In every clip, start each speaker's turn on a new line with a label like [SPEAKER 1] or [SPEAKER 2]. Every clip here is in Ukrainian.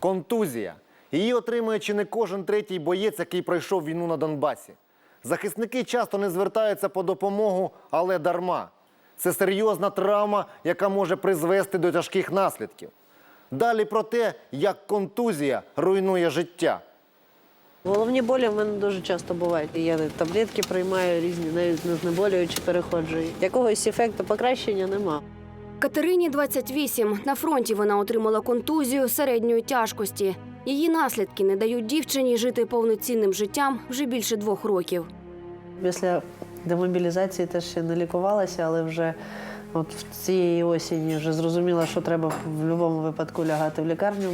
[SPEAKER 1] контузія. Її отримує чи не кожен третій боєць, який пройшов війну на Донбасі. Захисники часто не звертаються по допомогу, але дарма. Це серйозна травма, яка може призвести до тяжких наслідків. Далі про те, як контузія руйнує життя.
[SPEAKER 2] Головні болі в мене дуже часто бувають. Я таблетки приймаю різні, навіть не знеболюючи переходжу. Якогось ефекту покращення нема.
[SPEAKER 3] Катерині 28. На фронті вона отримала контузію середньої тяжкості. Її наслідки не дають дівчині жити повноцінним життям вже більше двох років.
[SPEAKER 2] Після демобілізації теж ще не лікувалася, але вже от в цієї осені вже зрозуміла, що треба в будь-якому випадку лягати в лікарню.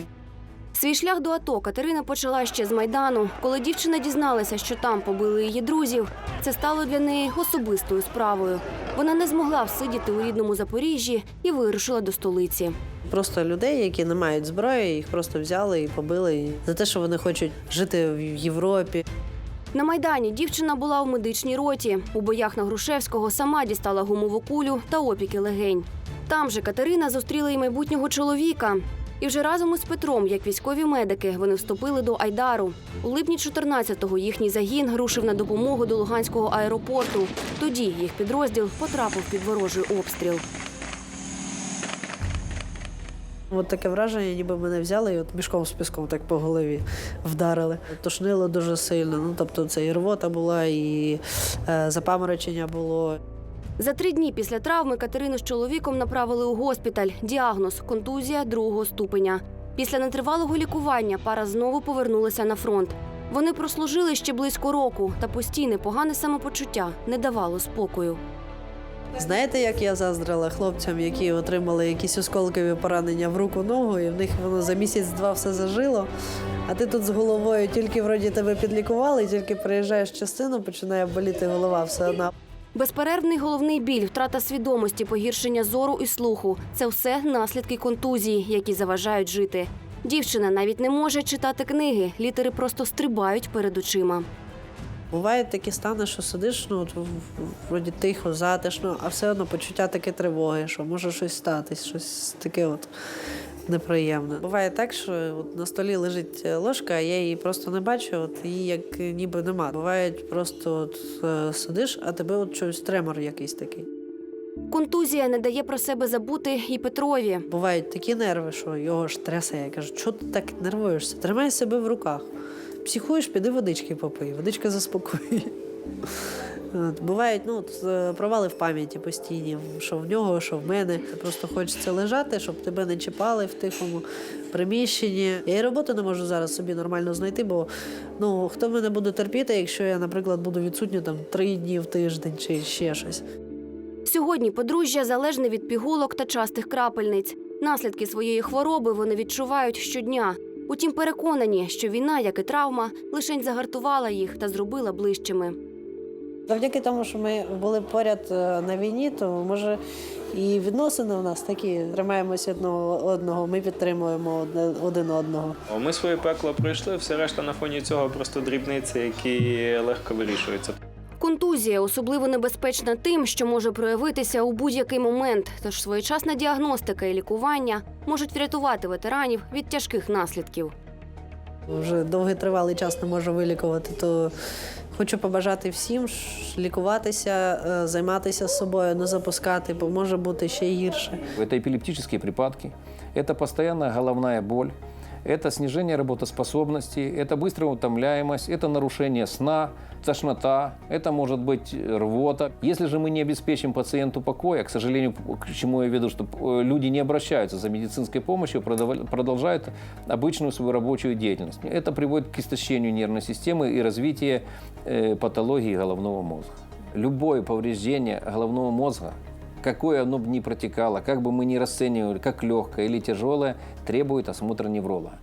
[SPEAKER 3] Свій шлях до АТО Катерина почала ще з майдану. Коли дівчина дізналася, що там побили її друзів, це стало для неї особистою справою. Вона не змогла всидіти у рідному Запоріжжі і вирушила до столиці.
[SPEAKER 2] Просто людей, які не мають зброї, їх просто взяли і побили за те, що вони хочуть жити в Європі.
[SPEAKER 3] На майдані дівчина була у медичній роті. У боях на Грушевського сама дістала гумову кулю та опіки легень. Там же Катерина зустріла і майбутнього чоловіка. І вже разом із Петром, як військові медики, вони вступили до Айдару. У липні 14-го їхній загін рушив на допомогу до Луганського аеропорту. Тоді їх підрозділ потрапив під ворожий обстріл.
[SPEAKER 2] От таке враження, ніби мене взяли і от мішком з піском так по голові вдарили. Тошнило дуже сильно. Ну тобто це і рвота була, і е, запаморочення було.
[SPEAKER 3] За три дні після травми Катерину з чоловіком направили у госпіталь. Діагноз контузія другого ступеня. Після нетривалого лікування пара знову повернулася на фронт. Вони прослужили ще близько року, та постійне погане самопочуття не давало спокою.
[SPEAKER 2] Знаєте, як я заздрила хлопцям, які отримали якісь осколкові поранення в руку ногу, і в них воно за місяць-два все зажило. А ти тут з головою тільки вроді тебе підлікували, тільки приїжджаєш частину, починає боліти голова все одна.
[SPEAKER 3] Безперервний головний біль, втрата свідомості, погіршення зору і слуху це все наслідки контузії, які заважають жити. Дівчина навіть не може читати книги, літери просто стрибають перед очима.
[SPEAKER 2] Бувають такі стани, що сидиш, ну вроді тихо, затишно, а все одно почуття таке тривоги, що може щось статись, щось таке от неприємне. Буває так, що от на столі лежить е, ложка, а я її просто не бачу, от її як ніби нема. Бувають просто от, е, сидиш, а тебе от щось тремор якийсь такий.
[SPEAKER 3] Контузія не дає про себе забути і Петрові.
[SPEAKER 2] Бувають такі нерви, що його ж трясе. Я кажу, що ти так нервуєшся? Тримай себе в руках. Психуєш, піди водички попий, водичка заспокоює. Бувають ну, е, провали в пам'яті постійні, що в нього, що в мене. Просто хочеться лежати, щоб тебе не чіпали в тихому приміщенні. Я і роботу не можу зараз собі нормально знайти, бо ну, хто мене буде терпіти, якщо я, наприклад, буду відсутня там три дні в тиждень чи ще щось.
[SPEAKER 3] Сьогодні подружжя залежне від пігулок та частих крапельниць. Наслідки своєї хвороби вони відчувають щодня. Утім, переконані, що війна, як і травма, лишень загартувала їх та зробила ближчими.
[SPEAKER 2] Завдяки тому, що ми були поряд е, на війні, то може і відносини у нас такі. Тримаємося одного одного, ми підтримуємо один одного.
[SPEAKER 4] Ми своє пекло пройшли, все решта на фоні цього просто дрібниці, які легко вирішуються.
[SPEAKER 3] Контузія особливо небезпечна тим, що може проявитися у будь-який момент. Тож своєчасна діагностика і лікування можуть врятувати ветеранів від тяжких наслідків.
[SPEAKER 2] Вже довгий тривалий час не можу вилікувати. То хочу побажати всім ж лікуватися, е, займатися собою, не запускати, бо може бути ще гірше.
[SPEAKER 5] Это эпилептические припадки, это постоянная головная боль, это снижение работоспособности, это быстрая утомляемость, это нарушение сна, тошнота, это может быть рвота. Если же мы не обеспечим пациенту покоя, к сожалению, к чему я веду, что э, люди не обращаются за медицинской помощью, продолжают обычную свою рабочую деятельность. Это приводит к истощению нервной системы и развитию э, патологии головного мозга. Любое повреждение головного мозга какое оно бы ни протекало, как бы мы ни расценивали, как легкое или тяжелое, требует осмотра невролога.